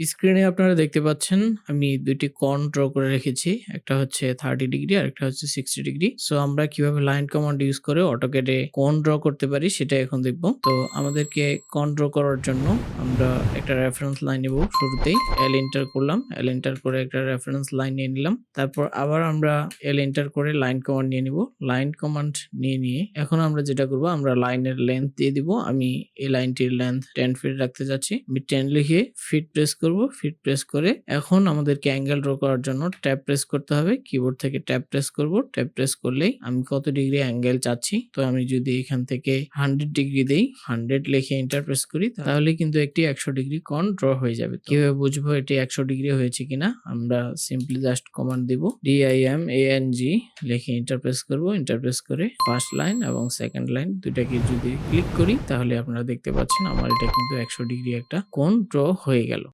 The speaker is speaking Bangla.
স্ক্রিনে আপনারা দেখতে পাচ্ছেন, আমি দুইটি কোণ ড্র করে রেখেছি। একটা হচ্ছে থার্টি ডিগ্রি আর একটা হচ্ছে সিক্সটি ডিগ্রি সো আমরা কীভাবে লাইন কমান্ড ইউজ করে অটোকেটে কোণ ড্র করতে পারি, সেটা এখন দেখব। তো, আমাদেরকে কোণ ড্র করার জন্য আমরা একটা রেফারেন্স লাইন নেব শুরুতেই। এল এন্টার করলাম এল এন্টার করে একটা রেফারেন্স লাইন নিয়ে নিলাম। তারপর আবার আমরা এল এন্টার করে লাইন কমান্ড নিয়ে নিব। লাইন কমান্ড নিয়ে নিয়ে এখন আমরা যেটা করব, আমরা লাইনের লেন্থ দিয়ে দিব। আমি এই লাইনটির লেন্থ টেন ফিট রাখতে যাচ্ছি। আমি টেন লিখে ফিট প্রেস করব। ফিট প্রেস করে। এখন আমাদেরকে অ্যাঙ্গেল ড্র করার জন্য ট্যাপ প্রেস করতে হবে। কিবোর্ড থেকে ট্যাপ প্রেস করব। ট্যাপ প্রেস করলেই আমি কত ডিগ্রি অ্যাঙ্গেল চাচ্ছি? তো আমি যদি এখান থেকে হান্ড্রেড ডিগ্রি দেই হান্ড্রেড লিখে এন্টার প্রেস করি, তাহলে কিন্তু একটি একশো ডিগ্রি কোণ ড্র হয়ে যাবে। কীভাবে বুঝব এটি একশো ডিগ্রি হয়েছে কিনা? আমরা সিম্পলি জাস্ট কমান্ড দিব। ডিআইএম এএন জি লিখে ইন্টারপ্রেস করব। ইন্টারপ্রেস করে ফার্স্ট লাইন এবং সেকেন্ড লাইন দুইটাকে যদি ক্লিক করি, তাহলে আপনারা দেখতে পাচ্ছেন আমার এটা কিন্তু একশো ডিগ্রি একটা কোন ড্র হয়ে গেল।